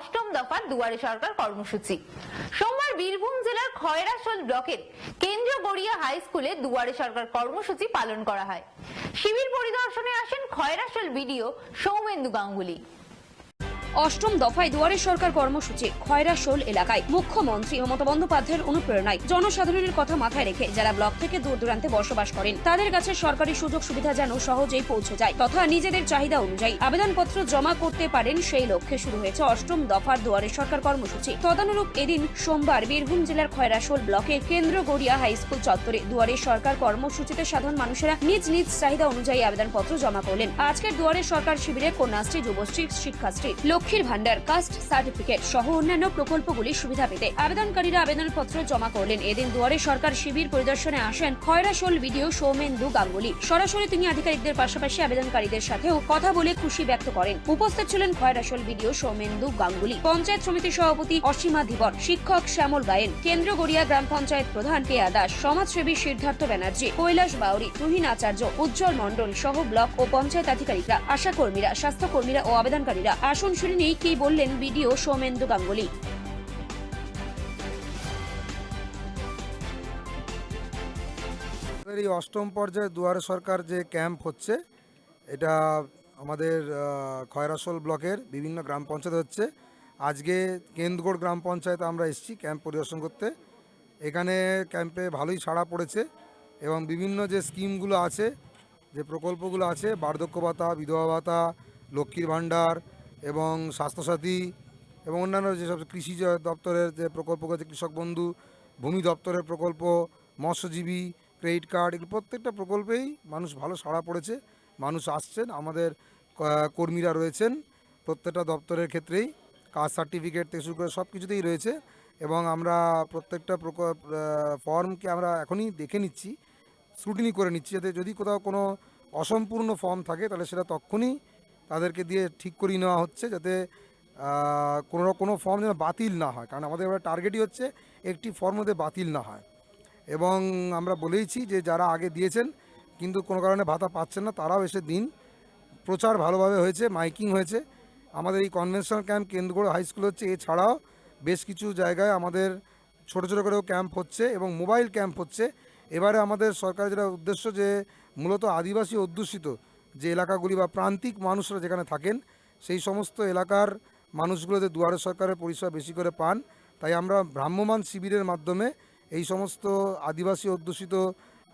অষ্টম দফার দুয়ারে সরকার কর্মসূচি। সোমবার বীরভূম জেলার খয়রাসোল ব্লকের কেন্দ্র গড়িয়া হাই স্কুলে দুয়ারে সরকার কর্মসূচি পালন করা হয়। শিবির পরিদর্শনে আসেন খয়রাসোল বিডিও সৌমেন্দু গাঙ্গুলি। অষ্টম দফায় দুয়ারে সরকার কর্মসূচি, খয়রা শোল এলাকায়। মুখ্যমন্ত্রী মমতা বন্দ্যোপাধ্যায়ের অনুপ্রেরণায় জনসাধারণের কথা মাথায় রেখে যারা ব্লক থেকে দূর দূরান্তে বসবাস করেন, তাদের কাছে সরকারি সুযোগ সুবিধা যেন সহজেই পৌঁছে যায় তথা নিজেদের চাহিদা অনুযায়ী আবেদনপত্র জমা করতে পারেন সেই লক্ষ্যে শুরু হয়েছে অষ্টম দফার দুয়ারে সরকার কর্মসূচি। তদানুরূপ এদিন সোমবার বীরভূম জেলার খয়রাশোল ব্লকের কেন্দ্র গড়িয়া হাই স্কুল চত্বরে দুয়ারে সরকার কর্মসূচিতে সাধারণ মানুষেরা নিজ নিজ চাহিদা অনুযায়ী আবেদনপত্র জমা করলেন। আজকের দুয়ারে সরকার শিবিরে কন্যাশ্রী, যুবশ্রী, শিক্ষাশ্রী লক্ষ্মীর ভান্ডার কাস্ট সার্টিফিকেট সহ অন্যান্য প্রকল্পগুলির সুবিধা পেতে আবেদনকারীরা আবেদনপত্র জমা করলেন। এদিন দুয়ারে সরকার শিবির পরিদর্শনে আসেন খয়রাশোল ভিডিও সৌমেন্দু গাঙ্গুলি। সরাসরি তিনি আধিকারিকদের পাশাপাশি আবেদনকারীদের সাথেও কথা বলে খুশি ব্যক্ত করেন। উপস্থিত ছিলেন খয়রাশোল ভিডিও সৌমেন্দু গাঙ্গুলি। পঞ্চায়েত সমিতির সভাপতি অসীমা ধীবর, শিক্ষক শ্যামল গায়েন, কেন্দ্র গড়িয়া গ্রাম পঞ্চায়েত প্রধান কেয়া দাস, সমাজসেবী সিদ্ধার্থ ব্যানার্জি, কৈলাস বাউরি তুহিন আচার্য, উজ্জ্বল মণ্ডল সহ ব্লক ও পঞ্চায়েত আধিকারিকরা, আশাকর্মীরা, স্বাস্থ্যকর্মীরা ও আবেদনকারীরা। আসন শুনে নিয়ে কি বললেন বিডিও সৌমেন্দু গাঙ্গুলি। এই অষ্টম পর্যায়ে দুয়ারে সরকার যে ক্যাম্প হচ্ছে, এটা আমাদের খয়রাসোল ব্লকের বিভিন্ন গ্রাম পঞ্চায়েত হচ্ছে। আজকে কেন্দ্রগড় গ্রাম পঞ্চায়েতে আমরা এসেছি ক্যাম্প পরিদর্শন করতে। এখানে ক্যাম্পে ভালোই সাড়া পড়েছে এবং বিভিন্ন যে স্কিমগুলো আছে, যে প্রকল্পগুলো আছে, বার্ধক্য ভাতা, বিধবা ভাতা, লক্ষ্মীর ভাণ্ডার এবং স্বাস্থ্যসাথী এবং অন্যান্য যেসব কৃষি দপ্তরের যে প্রকল্প আছে কৃষক বন্ধু, ভূমি দপ্তরের প্রকল্প, মৎস্যজীবী ক্রেডিট কার্ড এগুলো প্রত্যেকটা প্রকল্পেই মানুষ ভালো সাড়া পড়েছে, মানুষ আসছেন, আমাদের কর্মীরা রয়েছেন, প্রত্যেকটা দপ্তরের ক্ষেত্রেই, কাস্ট সার্টিফিকেট থেকে শুরু করে সব কিছুতেই রয়েছে এবং আমরা প্রত্যেকটা ফর্মকে আমরা এখনই দেখে নিচ্ছি স্ক্রুটিনি করে নিচ্ছি যাতে যদি কোথাও কোনো অসম্পূর্ণ ফর্ম থাকে তাহলে সেটা তখনই তাদেরকে দিয়ে ঠিক করিয়ে নেওয়া হচ্ছে যাতে কোনো কোনো ফর্ম যেন বাতিল না হয়। কারণ আমাদের এবার টার্গেটই হচ্ছে একটি ফর্ম মধ্যে বাতিল না হয়। এবং আমরা বলেইছি যে যারা আগে দিয়েছেন, কিন্তু কোনো কারণে ভাতা পাচ্ছেন না, তারাও এসে দিন। প্রচার ভালোভাবে হয়েছে, মাইকিং হয়েছে। আমাদের এই conventional camp Kendragarh high school হচ্ছে। এছাড়াও বেশ কিছু জায়গায় আমাদের ছোট ছোট করেও ক্যাম্প হচ্ছে এবং মোবাইল ক্যাম্প হচ্ছে। এবারে আমাদের সরকারের যেটা উদ্দেশ্য যে মূলত আদিবাসী অধ্যুষিত যে এলাকাগুলি বা প্রান্তিক মানুষরা যেখানে থাকেন, সেই সমস্ত এলাকার মানুষগুলোতে দুয়ারে সরকারের পরিষেবা বেশি করে পান, তাই আমরা ভ্রাম্যমান শিবিরের মাধ্যমে এই সমস্ত আদিবাসী অধ্যুষিত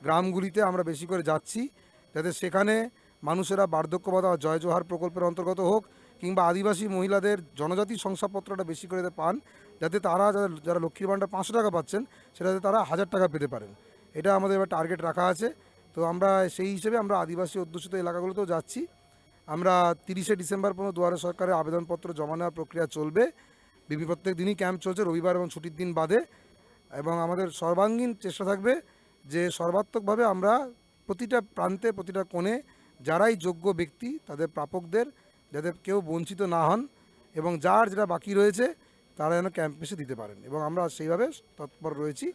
গ্রামগুলিতে আমরা বেশি করে যাচ্ছি, যাতে সেখানে মানুষেরা বার্ধক্য ভাতা বা জয় জোহার প্রকল্পের অন্তর্গত হোক, কিংবা আদিবাসী মহিলাদের জনজাতি শংসাপত্রটা বেশি করে পান, যাতে তারা যারা যারা লক্ষ্মীর ভাণ্ডার পাঁচশো টাকা পাচ্ছেন সেটা যাতে তারা হাজার টাকা পেতে পারেন। এটা আমাদের এবার টার্গেট রাখা আছে। তো আমরা সেই হিসেবে আমরা আদিবাসী অধ্যুষিত এলাকাগুলোতেও যাচ্ছি। আমরা তিরিশে ডিসেম্বর পর্যন্ত দুয়ারে সরকারের আবেদনপত্র জমা নেওয়ার প্রক্রিয়া চলবে। বিভিন্ন প্রত্যেক দিনই ক্যাম্প চলছে, রবিবার এবং ছুটির দিন বাদে। এবং আমাদের সর্বাঙ্গীন চেষ্টা থাকবে যে সর্বাত্মকভাবে আমরা প্রতিটা প্রান্তে, প্রতিটা কোণে যারাই যোগ্য ব্যক্তি, তাদের প্রাপকদের যাতে কেউ বঞ্চিত না হন এবং যার যেটা বাকি রয়েছে, তারা যেন ক্যাম্প দিতে পারেন। এবং আমরা সেইভাবে তৎপর রয়েছি।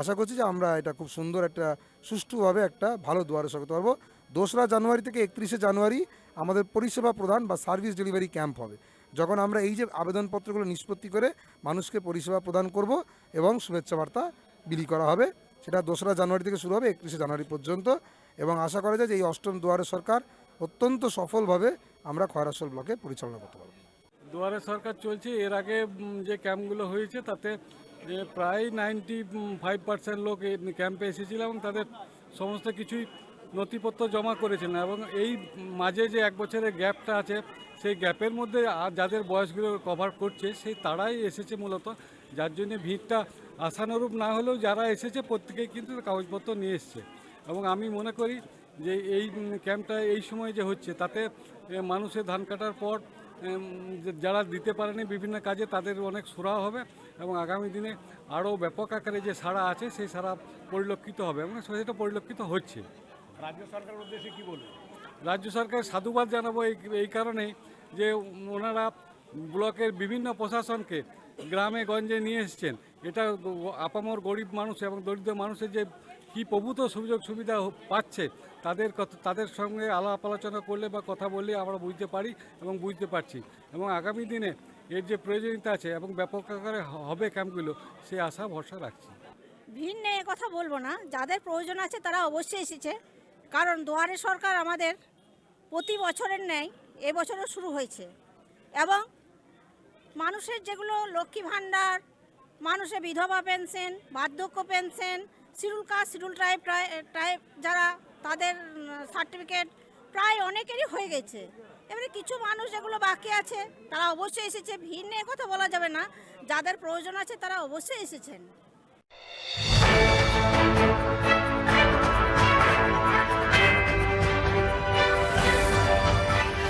আশা করছি যে আমরা এটা খুব সুন্দর একটা, সুষ্ঠুভাবে একটা ভালো দুয়ারে করতে পারব দোসরা জানুয়ারি থেকে একত্রিশে জানুয়ারি আমাদের পরিষেবা প্রদান বা সার্ভিস ডেলিভারি ক্যাম্প হবে। যখন আমরা এই যে আবেদনপত্রগুলো নিষ্পত্তি করে মানুষকে পরিষেবা প্রদান করব এবং শুভেচ্ছা বার্তা বিলি করা হবে, সেটা দোসরা জানুয়ারি থেকে শুরু হবে, একত্রিশে জানুয়ারি পর্যন্ত। এবং আশা করা যায় যে এই অষ্টম দুয়ারে সরকার অত্যন্ত সফলভাবে আমরা খয়রাসোল ব্লকে পরিচালনা করতে পারব। দুয়ারে সরকার চলছে, এর আগে যে ক্যাম্পগুলো হয়েছে, তাতে যে প্রায় নাইনটি ফাইভ পার্সেন্ট লোক ক্যাম্পে এসেছিল এবং তাদের সমস্ত কিছুই নথিপত্র জমা করেছিলেন এবং এই মাঝে যে এক বছরের গ্যাপটা আছে, সেই গ্যাপের মধ্যে আর যাদের বয়সগুলো কভার করছে, সেই তারাই এসেছে মূলত। যার জন্য ভিড়টা আশানুরূপ না হলেও যারা এসেছে, প্রত্যেকেই কিন্তু কাগজপত্র নিয়ে এসছে। এবং আমি মনে করি যে এই ক্যাম্পটা এই সময় যে হচ্ছে, তাতে মানুষের ধান কাটার পর যারা দিতে পারেনি বিভিন্ন কাজে তাদের অনেক সুরাহ হবে এবং আগামী দিনে আরও ব্যাপক আকারে যে সারা আছে সেই সারা পরিলক্ষিত হবে। এবং সেটা পরিলক্ষিত হচ্ছে। রাজ্য সরকারের উদ্দেশ্যে কী বলবেন? রাজ্য সরকার সাধুবাদ জানাব এই এই কারণেই যে ওনারা ব্লকের বিভিন্ন প্রশাসনকে গ্রামে গঞ্জে নিয়ে এসছেন। এটা আপামর গরিব মানুষ এবং দরিদ্র মানুষের যে কি প্রভূত সুযোগ সুবিধা পাচ্ছে, তাদের তাদের সঙ্গে আলাপ আলোচনা করলে বা কথা বললে আমরা বুঝতে পারি এবং বুঝতে পারছি। এবং আগামী দিনে এর যে প্রয়োজনীয়তা আছে এবং ব্যাপক আকারে হবে ক্যাম্পগুলো সেই আশা, ভরসা রাখছি। ভিন্ন কথা বলব না। যাদের প্রয়োজন আছে তারা অবশ্যই এসেছে। কারণ দুয়ারে সরকার আমাদের প্রতি বছরের ন্যায় এবছরও শুরু হয়েছে। এবং মানুষের যেগুলো লক্ষ্মী ভাণ্ডার মানুষের বিধবা পেনশন, বার্ধক্য pension, schedule caste, schedule tribe tribe যারা তাদের সার্টিফিকেট প্রায় অনেকেরই হয়ে গেছে। এবারে কিছু মানুষ যেগুলো বাকি আছে, তারা অবশ্যই এসেছে। ভিড় নিয়ে কথা বলা যাবে না। যাদের প্রয়োজন আছে তারা অবশ্যই এসেছেন।